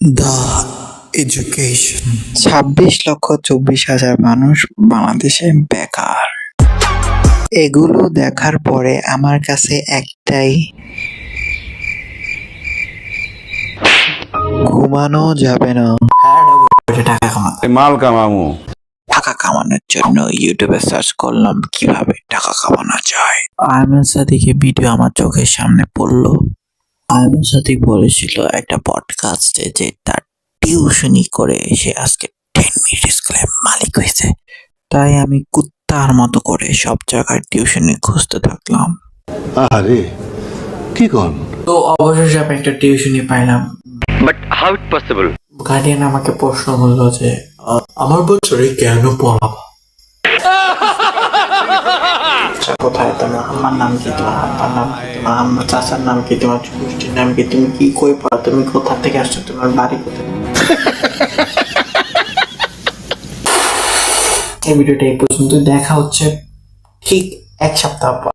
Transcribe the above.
The education ছাব্বিশ লক্ষ চব্বিশ হাজার মানুষ বাংলাদেশে বেকার। এগুলো দেখার পরে আমার কাছে একটাই ঘুমানো যাবে না। টাকা কামাতে মাল কামামু টাকা কামানোর জন্য ইউটিউবে সার্চ করলাম কীভাবে টাকা কামানো যায়। আয়মান সাদিকে ভিডিও আমার চোখের সামনে পড়ল। আয়মান সাদিক বলেছিল একটা পডকাস্টে যে তার টিউশনি করে সে আজকে টেন মিনিট স্কুলের মালিক হয়েছে। তাই আমি কুত্তার মতো করে সব জায়গায় টিউশনি খুঁজতে থাকলাম। আরে কি কন? তো অবশেষে আমি একটা টিউশনি পাইলাম। But how it possible? Guardian আমাকে প্রশ্ন করল যে আহ, আমার বছরে কেন পড়াবো? আচ্ছা, কোথায় তোমার আমার নাম কি তোমার আব্বার নাম কি তোমার আম্মা চাচার নাম কি তোমার গোষ্ঠীর নাম কি তুমি কি কই পড়ো তুমি কোথা থেকে আসছো তোমার বাড়ি কোথায় এই ভিডিওটা এই পর্যন্ত। দেখা হচ্ছে ঠিক এক সপ্তাহ পর।